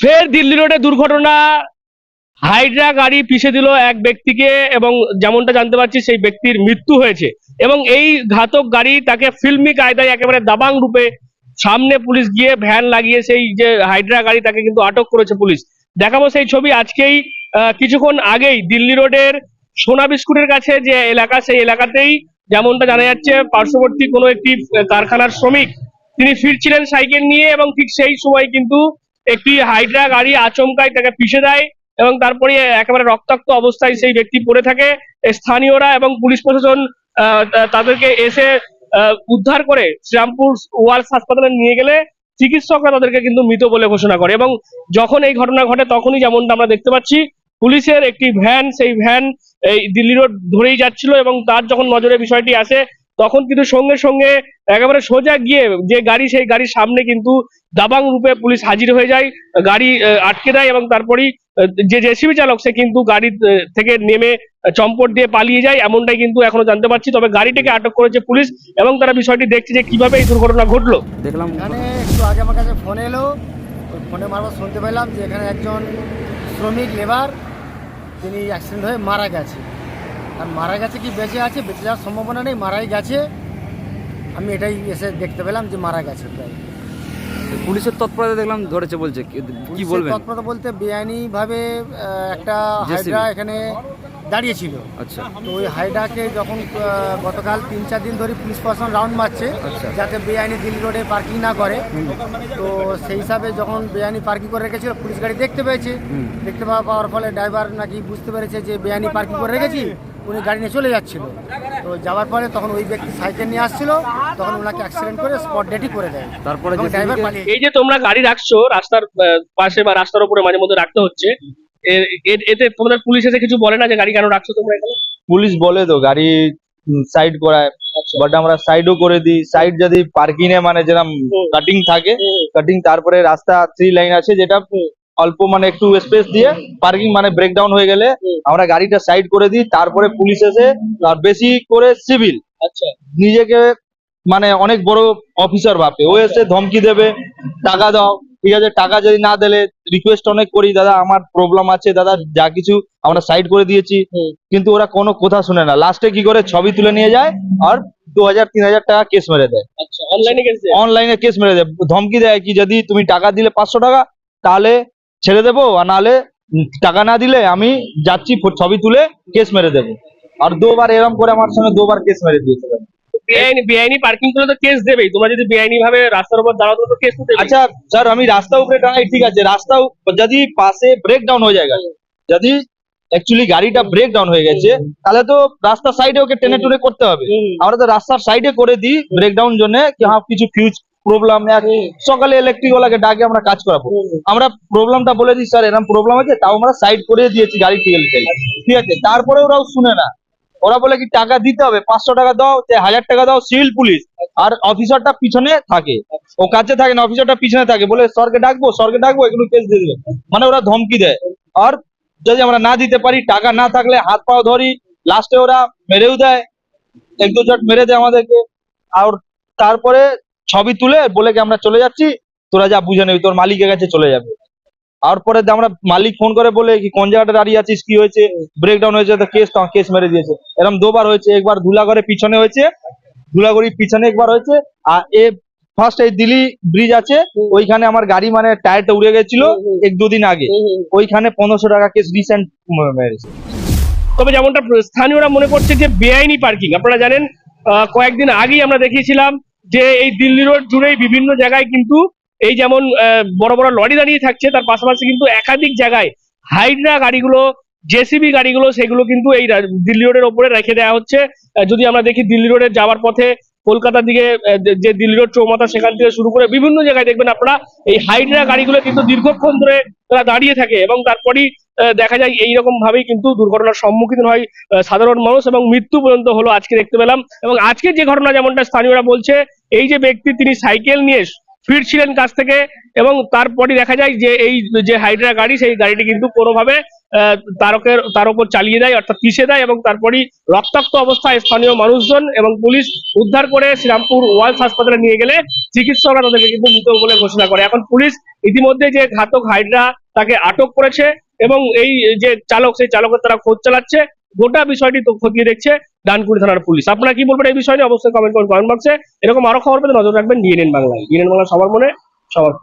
ফের দিল্লি রোডে দুর্ঘটনা। হাইড্রা গাড়ি পিষে দিল এক ব্যক্তিকে এবং যেমনটা জানতে পারছি সেই ব্যক্তির মৃত্যু হয়েছে এবং এই ঘাতক গাড়ি তাকে ফিল্মি কায়দায় একেবারে দাবাং রূপে সামনে পুলিশ গিয়ে ভ্যান লাগিয়ে সেই যে হাইড্রা গাড়ি তাকে কিন্তু আটক করেছে পুলিশ। দেখাবো সেই ছবি আজকেই। কিছুক্ষণ আগেই দিল্লি রোডের সোনা বিস্কুটের কাছে যে এলাকা, সেই এলাকাতেই যেমনটা জানা যাচ্ছে পার্শ্ববর্তী কোনো একটি কারখানার শ্রমিক, তিনি ফিরছিলেন সাইকেল নিয়ে এবং ঠিক সেই সময় কিন্তু একটি হাইড্রা গাড়ি আচমকায় তাকে পিষে দেয় এবং তারপরে একেবারে রক্তাক্ত অবস্থায় সেই ব্যক্তি পড়ে থাকে। স্থানীয়রা এবং পুলিশ প্রশাসন তাদেরকে এসে উদ্ধার করে শ্রীরামপুর ওয়ার্লস হাসপাতালে নিয়ে গেলে চিকিৎসকরা তাদেরকে কিন্তু মৃত বলে ঘোষণা করে এবং যখন এই ঘটনা ঘটে তখনই যেমনটা আমরা দেখতে পাচ্ছি, পুলিশের একটি ভ্যান, সেই ভ্যান এই দিল্লি রোড ধরেই যাচ্ছিল এবং তার যখন নজরে বিষয়টি আসে তখন কিন্তু সঙ্গে সঙ্গে একেবারে সোজা গিয়ে যে গাড়ি সেই গাড়ির সামনে কিন্তু দাবাং রূপে পুলিশ হাজির হয়ে যায় গাড়ি আটকে দেয় এবং তারপরেই যে জেসিবি চালক সে কিন্তু গাড়ি থেকে নেমে চম্পট দিয়ে পালিয়ে যায় এমনটাই কিন্তু এখনও জানতে পারছি। তবে গাড়িটিকে আটক করেছে পুলিশ এবং তারা বিষয়টি দেখছে যে কীভাবে এই দুর্ঘটনা ঘটলো। দেখলাম এখানে একটু আগে আমার কাছে ফোন এলো ওই ফোনে মারফত শুনতে পেলাম যে এখানে একজন শ্রমিক লেবার তিনি অ্যাক্সিডেন্ট হয়ে মারা গেছে। আর মারা গেছে কি বেঁচে আছে বেঁচে যাওয়ার সম্ভাবনা নেই মারাই গেছে। আমি এটাই এসে দেখতে পেলাম যে মারা গেছে প্রায়। পুলিশের তৎপরতা দেখলাম ধরেছে বলছে কি- বলবেন? তৎপরতা বলতে বেআইনিভাবে একটা হাইড্রা এখানে দাঁড়িয়েছিল। আচ্ছা। তো ওই হাইডাকে যখন গতকাল তিন চার দিন ধরে পুলিশ প্রশাসন রাউন্ড মারছে আচ্ছা। যাতে বেআইনি দিল্লি রোডে পার্কিং না করে। তো সেই হিসাবে যখন বেআইনি পার্কিং করে রেখেছিল পুলিশ গাড়ি দেখতে পেয়েছে। দেখতে পাওয়া- পাওয়ার ফলে ড্রাইভার নাকি বুঝতে পেরেছে যে বেআইনি পার্কিং করে রেখেছি। উনি গাড়ি নিয়ে চলে যাচ্ছিল। তো যাওয়ার পরে তখন ওই ব্যক্তি সাইকেল নিয়ে আসছিল তখন ওনাকে অ্যাক্সিডেন্ট করে স্পট ডেটই করে দেয়। তারপরে ড্রাইভার পালিয়ে এই যে তোমরা গাড়ি রাখছো রাস্তার আহ, পাশে বা রাস্তার উপরে মাঝে মধ্যে রাখতে হচ্ছে এতে তোমাদের পুলিশ এসে কিছু বলে না যে গাড়ি কেন রাখছো তোমরা এখানে? পুলিশ বলে তো গাড়ি সাইড করায়। বাট আমরা সাইডও করে দিই। সাইড যদি পার্কিং এ মানে যেরকম কাটিং থাকে কাটিং তারপরে রাস্তা থ্রি লাইন আছে যেটা অল্প মানে একটু স্পেস দিয়ে পার্কিং মানে ব্রেকডাউন হয়ে গেলে আমরা গাড়িটা সাইড করে দিই তারপরে পুলিশ এসে আর বেশি করে সিভিল আচ্ছা। নিজেকে মানে অনেক বড় অফিসার ভাবে ও এসে ধমকি দেবে টাকা দাও ঠিক আছে টাকা যদি না দিলে রিকোয়েস্ট অনেক করি দাদা আমার প্রবলেম আছে দাদা যা কিছু আমরা সাইড করে দিয়েছি। কিন্তু ওরা কোনো কথা শুনে না। লাস্টে কি করে? ছবি তুলে নিয়ে যায় আর দু হাজার তিন হাজার টাকা কেস মেরে দেয়। আচ্ছা অনলাইনে অনলাইনে কেস মেরে দেয়। ধমকি দেয় কি যদি তুমি টাকা দিলে পাঁচশো টাকা তাহলে ছেড়ে দেবো আর নাহলে টাকা না দিলে আমি যাচ্ছি ছবি তুলে কেস মেরে দেবো। আর দুবার এরম করে আমার সঙ্গে দুবার কেস মেরে দিয়েছে বেআইনি বেআইনি পার্কিং করলে তো কেস দেবেই। তোমরা যদি বেআইনি ভাবে রাস্তার উপর দাঁড়াও তো কেস দেবে আচ্ছা স্যার আমি রাস্তা উপরে টাঙাই ঠিক আছে। রাস্তা যদি পাশে ব্রেক ডাউন হয়ে যায় যদি অ্যাকচুয়ালি গাড়িটা ব্রেক ডাউন হয়ে গেছে তাহলে তো রাস্তার সাইডে ওকে টেনে টুনে করতে হবে। আমরা তো রাস্তার সাইডে করে দিই ব্রেক ডাউন জন্য কি হ্যাঁ কিছু ফিউজ প্রবলেম সকালে ইলেকট্রিক ওয়ালাকে ডাকে আমরা কাজ করাবো। আমরা প্রবলেমটা বলে দিই স্যার এরকম প্রবলেম আছে তাও আমরা সাইড করে দিয়েছি গাড়ি ঠিক আছে ঠিক আছে? তারপরে ওরাও শুনে না। ওরা বলে কি টাকা দিতে হবে পাঁচশো টাকা দাও হাজার টাকা দাও সিভিল পুলিশ আর অফিসারটা পিছনে থাকে। ও কাছে থাকে না অফিসারটা পিছনে থাকে। বলে সরকে ডাকবো সরকে ডাকবো এগুলো কেস দিয়ে দেবে। মানে ওরা ধমকি দেয়। আর যদি আমরা না দিতে পারি টাকা না থাকলে হাত পাও ধরি লাস্টে ওরা মেরেও দেয়। এক দু মেরে দেয় আমাদেরকে। আর তারপরে ছবি তুলে বলে কি আমরা চলে যাচ্ছি, তোরা যা বুঝে নেবি, তোর মালিকের কাছে চলে যাবে। আর পরে আমরা মালিক ফোন করে বলে কি, কোন জায়গাটা দাঁড়িয়ে আছিস, কি হয়েছে ব্রেকডাউন হয়েছে, তো কেস কেস মেরে দিয়েছে। এরকম দুবার হয়েছে, একবার ধুলাগড়ের পিছনে হয়েছে ধুলাগড়ির পিছনে একবার হয়েছে, আর এ ফার্স্ট এই দিল্লি ব্রিজ আছে, ওইখানে আমার গাড়ি মানে টায়ারটা উড়ে গেছিল এক দুদিন আগে। ওইখানে পনেরোশো টাকা কেস রিসেন্ট মেরেছে। তবে যেমনটা স্থানীয়রা মনে করছে যে বেআইনি পার্কিং আপনারা জানেন কয়েকদিন আগেই আমরা দেখিয়েছিলাম যে এই দিল্লি রোড জুড়েই বিভিন্ন জায়গায় কিন্তু এই যেমন বড় বড় লরি দাঁড়িয়ে থাকছে, তার পাশাপাশি কিন্তু একাধিক জায়গায় হাইড্রা গাড়িগুলো, জেসিবি গাড়িগুলো, সেগুলো কিন্তু এই দিল্লি রোডের ওপরে রেখে দেওয়া হচ্ছে। যদি আমরা দেখি দিল্লি রোডে যাওয়ার পথে কলকাতার দিকে যে- দিল্লি রোড চৌমাথা সেখান থেকে শুরু করে বিভিন্ন জায়গায় দেখবেন আপনারা এই হাইড্রা গাড়িগুলো কিন্তু দীর্ঘক্ষণ ধরে তারা দাঁড়িয়ে থাকে এবং তারপরেই দেখা যায় এইরকম ভাবেই কিন্তু দুর্ঘটনার সম্মুখীন হয় সাধারণ মানুষ এবং মৃত্যু পর্যন্ত হলো আজকে দেখতে পেলাম। এবং আজকে যে ঘটনা যেমনটা স্থানীয়রা বলছে এই যে ব্যক্তি তিনি সাইকেল নিয়ে ফিরছিলেন কাছ থেকে এবং তারপরই দেখা যায় যে এই যে হাইড্রা গাড়ি, সেই গাড়িটি কিন্তু কোনোভাবে তারকের, তার উপর চালিয়ে দেয় অর্থাৎ পিষে দেয় এবং তারপরই রক্তাক্ত অবস্থায় স্থানীয় মানুষজন এবং পুলিশ উদ্ধার করে শ্রীরামপুর ওয়ালস হাসপাতালে নিয়ে গেলে চিকিৎসকরা তাদেরকে কিন্তু মৃত বলে ঘোষণা করে। এখন পুলিশ ইতিমধ্যে যে ঘাতক হাইড্রা তাকে আটক করেছে এবং এই যে চালক, সেই চালকের তারা খোঁজ চালাচ্ছে। গোটা বিষয়টি খতিয়ে দেখছে ডানকুড়ি থানার পুলিশ। আপনারা কি বলবেন এই বিষয়টি? অবশ্যই কমেন্ট করুন কমেন্ট বক্সে এরকম আরও খবর পেতে নজর রাখবেন ডিএনএন বাংলায়। ডিএনএন বাংলা সবার মনে, সবার